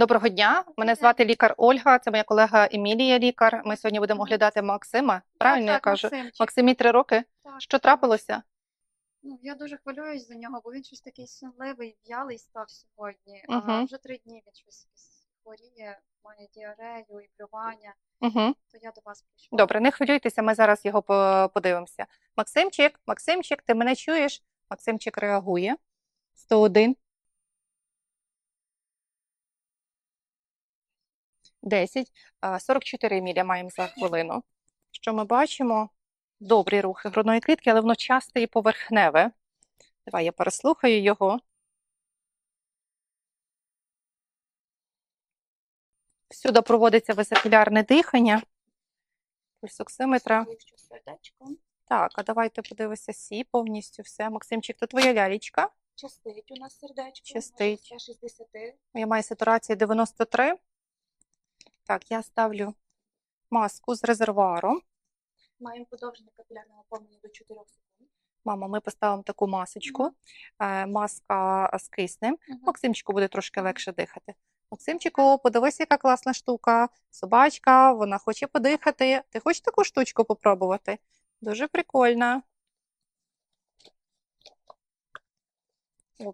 Доброго дня. Мене звати лікар Ольга. Це моя колега Емілія, лікар. Ми сьогодні будемо оглядати Максима. Правильно я так, кажу? Максимчик. Максимі три роки. Так. Що трапилося? Ну, я дуже хвилююсь за нього, бо він щось такий сонливий, в'ялий став сьогодні. А вже три дні він щось хворіє, має діарею і блювання, Угу. то я до вас прийшла. Добре, не хвилюйтеся, ми зараз його подивимося. Максимчик, Максимчик, ти мене чуєш? Максимчик реагує. 101. 10. 44 міля маємо за хвилину. Що ми бачимо? Добрі рухи грудної клітки, але воно часте і поверхневе. Давай я переслухаю його. Всюди проводиться везикулярне дихання. Пульс оксиметра. Вище сердечко. Так, а давайте подивися сі повністю все. Максимчик, то твоя лялічка. Частить у нас сердечко. Частить. Я маю сатурацію 93. Так, я ставлю маску з резервуаром. Маємо подовжене капілярне наповнення до 4 секунд. Мама, ми поставимо таку масочку. Е, Маска з киснем. Максимчику буде трошки легше дихати. Максимчику, подивись, яка класна штука. Собачка, вона хоче подихати. Ти хочеш таку штучку попробувати? Дуже прикольна. О,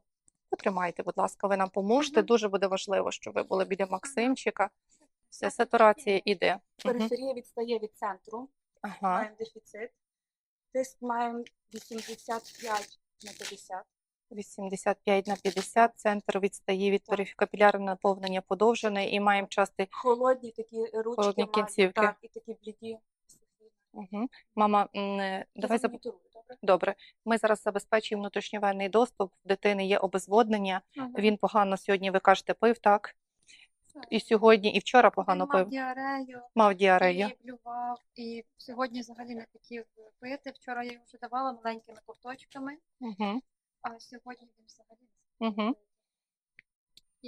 Потримайте, будь ласка, ви нам поможете. Мгм. Дуже буде важливо, щоб ви були біля Максимчика. Все, сатурація іде. Периферія відстає від центру, Ага. маємо дефіцит. Тиск маємо 85 на 50. 85 на 50, центр відстає від Так. периф- капілярного наповнення подовжений і маємо частий. Холодні такі ручки Холодні мають, кінцівки. Так, і такі бліді. Угу. Мама, м, е, давай заб... Добре? Добре, ми зараз забезпечуємо внутрішньовенний доступ. В дитини є обезводнення. Він погано сьогодні, ви кажете, пив, так? І сьогодні, і вчора погано Він мав діарею, Мав діарею. і блював, і сьогодні взагалі не хотів пити. Вчора я йому вже давала маленькими ковточками, Угу. а сьогодні він взагалі не Угу.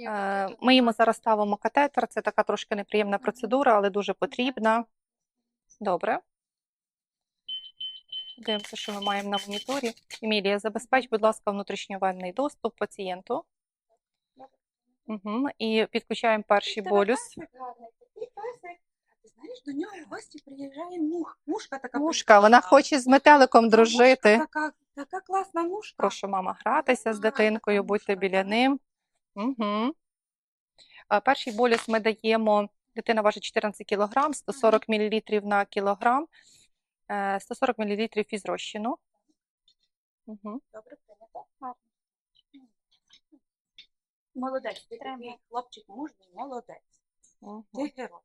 Е, Ми йому зараз ставимо катетер. Це така трошки неприємна процедура, але дуже потрібна. Добре. Дивимося, що ми маємо на моніторі. Емілія, забезпеч, будь ласка, внутрішньовенний доступ пацієнту. Угу. І підключаємо перший Тебе болюс. гарний, такий. А ти знаєш, до нього в гості приїжджає мух. Мушка така Мушка, вона хоче з метеликом Мушка дружити. Така, така класна мушка. Прошу, мама, гратися з Ага, дитинкою, така будьте мушка, біля так. ним. Угу. Перший болюс ми даємо, дитина важить 14 кг, 140 мл на кілограм, е, 140 мл фізрозчину. Угу. Добре, прийнято. Гарно. Молодець, ти такий хлопчик мужній, молодець. Ти герой.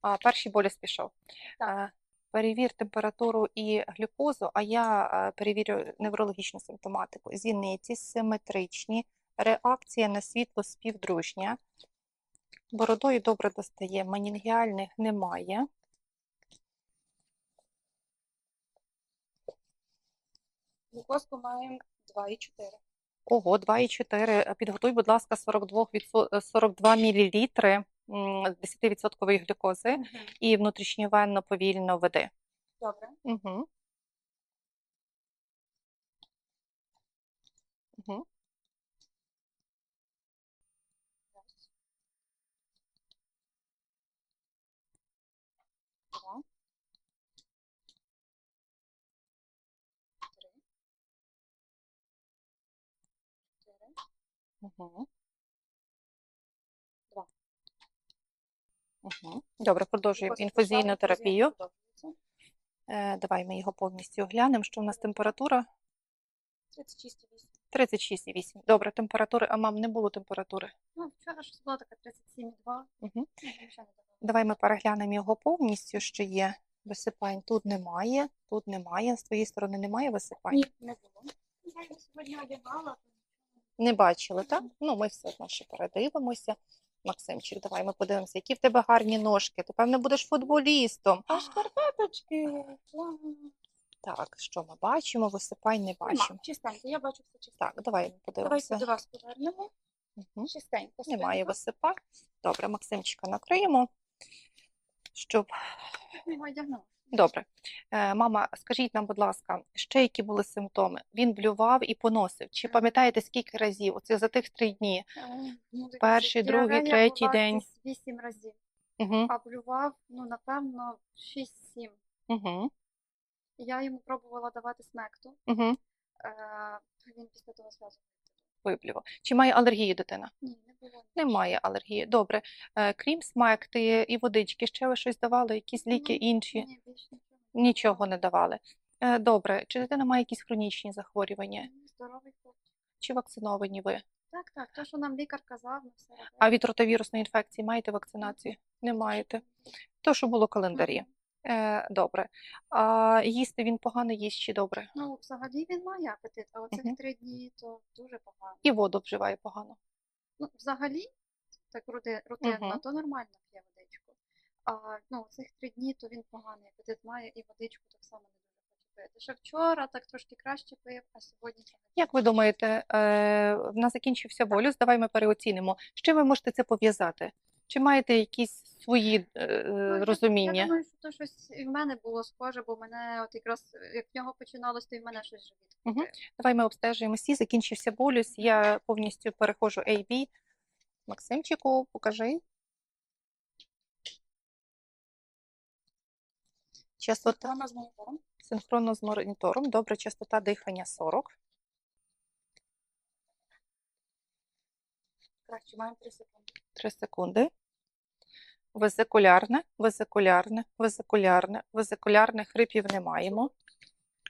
А, перший болюс пішов. Так. Е, Перевір температуру і глюкозу, а я е, перевірю неврологічну симптоматику. Зіниці симетричні, реакція на світло співдружня. Бородою добре достає, менінгіальних немає. Глюкозку маємо 2,4. Ого, 2,4. Підготуй, будь ласка, 42, відсо- 42 мл 10% глюкози і внутрішньовенно повільно веди. Добре. Угу. Угу. Два. Три. Чотири. Угу. Два. Угу. Добре, продовжуємо інфузійну терапію. Е, давай ми його повністю оглянемо. Що в нас температура? 36,8. 36,8. Добре, температури, а мам, не було температури. Ну, вчора щось було таке 37,2. Угу. Ну. Давай ми переглянемо його повністю, що є. Висипань тут немає, тут немає, з твоєї сторони немає висипань. Ні, не було. Я його сьогодні одягала. Не бачили, так? Ну, ми все одно ще передивимося. Максимчик, давай ми подивимося, які в тебе гарні ножки. Ти, певно, будеш футболістом. А шкарпеточки. Так, що ми бачимо? Висипань не Нема, бачимо. чистенько, я бачу все чистенько. Так, давай Давайте подивимося. до вас повернемо. Мгм. Чистенько. Немає висипань. Добре, Максимчика накриємо, щоб його одягнула. Добре. Е, Мама, скажіть нам, будь ласка, ще які були симптоми? Він блював і поносив. Чи пам'ятаєте, скільки разів? Оце за тих три дні. Е, ну, Перший, другий, третій день. Вісім разів. Угу. А блював, ну, напевно, 6-7. Угу. Я йому пробувала давати смекту. Угу. Е, він після того зразу Виблював. Чи має алергію дитина? ні. Немає алергії. Добре. Е, Крім смекти і водички, ще ви щось давали? Якісь ліки інші? Нічого. Не давали. Е, Добре. Чи дитина має якісь хронічні захворювання? Здоровий хлопчик. Чи вакциновані ви? Так, так, то, що нам лікар казав, ми все робили. А від ротовірусної інфекції маєте вакцинацію? Не маєте. То, що було в календарі. Е, добре. А їсти він погано їсть чи добре? Ну, взагалі він має апетит, а оцих Мгм. три дні то дуже погано. І воду вживає погано. Ну, взагалі, так рути- рутинно, Мгм. то нормально п'є водичку. А ну, цих три дні то він поганий апетит має і водичку так само не дуже хоче пити. Ще вчора так трошки краще пив, а сьогодні трохи Як ви думаєте, е, в нас закінчився болюс? Давай ми переоцінимо. З чим ви можете це пов'язати? Чи маєте якісь свої е, Ну, розуміння? Я думаю, що то щось і в мене було схоже, бо мене от якраз е, як в нього починалось, то і в мене щось живіт. Крутив. Давай ми обстежуємо всі. Закінчився болюс. Я повністю переходжу AB. Максимчику, покажи. Частота Синхронно з монітором. синхронно з монітором. Добре, частота дихання 40. Краще, маємо 3 секунди. 3 секунди. Везикулярне, везикулярне, везикулярне, везикулярне, хрипів не маємо.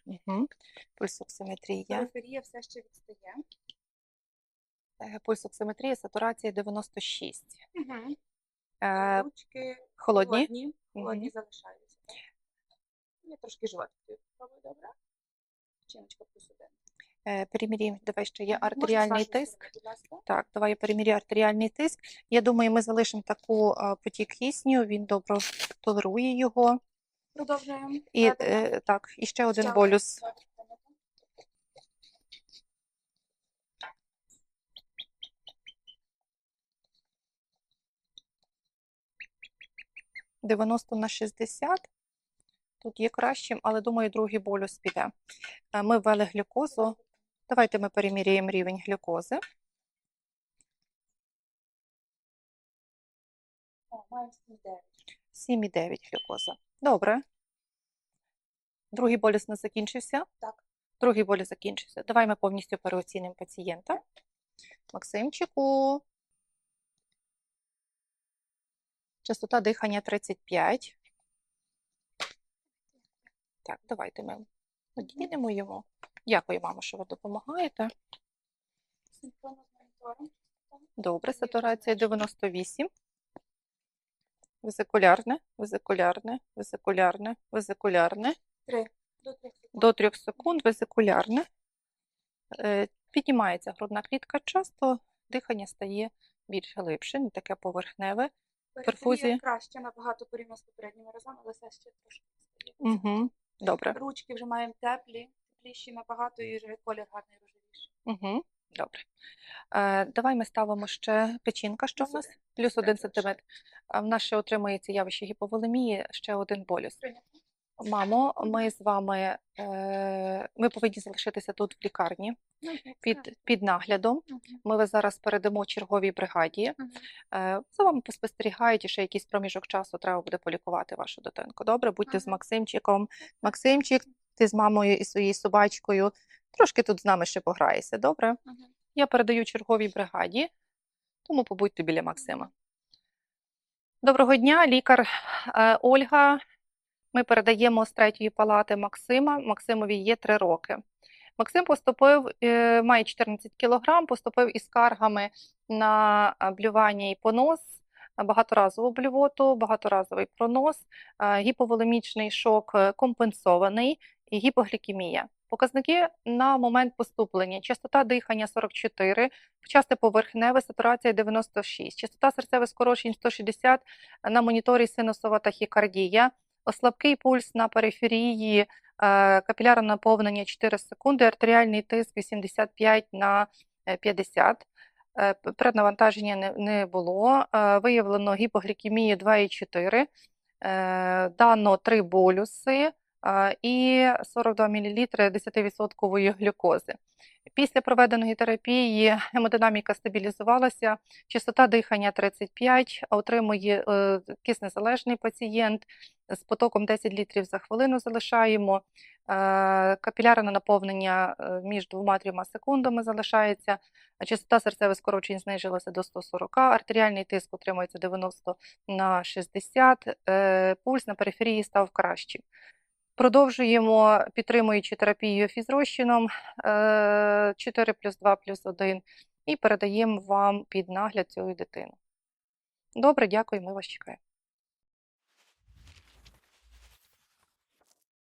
Угу. Пульсоксиметрія. Периферія все ще відстає. Е, Пульсоксиметрія, сатурація 96. Угу. Е, Ручки холодні? холодні, холодні Мгм. залишаються. Я трошки попробую, добре? Чиночка плюс один. Е, Перемірюємо, давай ще є артеріальний тиск. Так, давай я перемірю артеріальний тиск. Я думаю, ми залишимо таку е, потік кисню, він добре толерує його. Продовжуємо. І е, так, і ще один болюс. 90 на 60. Тут є кращим, але думаю, другий болюс піде. Е, Ми ввели глюкозу. Давайте ми переміряємо рівень глюкози. Маємо 7,9. 7,9 глюкоза. Добре. Другий болюс не закінчився. Так. Другий болюс закінчився. Давай ми повністю переоцінимо пацієнта. Максимчику. Частота дихання 35. Так, давайте ми надінемо йому. Дякую, мамо, що ви допомагаєте. Добре, сатурація 98. Везикулярне, везикулярне, везикулярне, везикулярне. 3 до 3 секунд. До 3 секунд везикулярне. Е, Піднімається грудна клітка часто, дихання стає більш глибше, не таке поверхневе. Перфузія. краще набагато порівняно з попередніми разами, але все ще трошки. Угу. Добре. Ручки вже маємо теплі, тепліші набагато і вже колір гарний рожевіший. Угу. Добре. Е, давай ми ставимо ще печінка, що в нас? один. Плюс один сантиметр. А в нас ще отримується явище гіповолемії, ще один болюс. Прийнято. Мамо, ми з вами е, ми повинні залишитися тут в лікарні Ну, під, під наглядом. Ми вас зараз передамо черговій бригаді. Е, За вами поспостерігають, і ще якийсь проміжок часу треба буде полікувати вашу дитинку. Добре, будьте з Максимчиком. Максимчик, ти з мамою і своєю собачкою. Трошки тут з нами ще пограєшся, добре? Я передаю черговій бригаді, тому побудьте біля Максима. Доброго дня, лікар е, Ольга. Ми передаємо з третьої палати Максима. Максимові є 3 роки. Максим поступив, е, має 14 кг, поступив із скаргами на блювання і понос, багаторазову блювоту, багаторазовий пронос, е, гіповолемічний шок е, компенсований і гіпоглікемія. Показники на момент поступлення. Частота дихання 44, часте поверхневе, сатурація 96, частота серцевих скорочень 160, на моніторі синусова тахікардія, слабкий пульс на периферії, е, капілярне наповнення 4 секунди, артеріальний тиск 85 на е, 50. Преднавантаження не, не було. Е, Виявлено гіпоглікемію 2,4. Е, Дано 3 болюси е, і 42 мл 10% глюкози. Після проведеної терапії гемодинаміка стабілізувалася, частота дихання 35, а отримує е, киснезалежний пацієнт з потоком 10 літрів за хвилину залишаємо. Е, Капілярне наповнення е, між 2-3 секундами залишається. Частота серцевих скорочень знизилася до 140, артеріальний тиск утримується 90 на 60, е, пульс на периферії став кращим. Продовжуємо, підтримуючи терапію фізрозчином е, 4 плюс 2 плюс 1 і передаємо вам під нагляд цю дитину. Добре, дякую, ми вас чекаємо.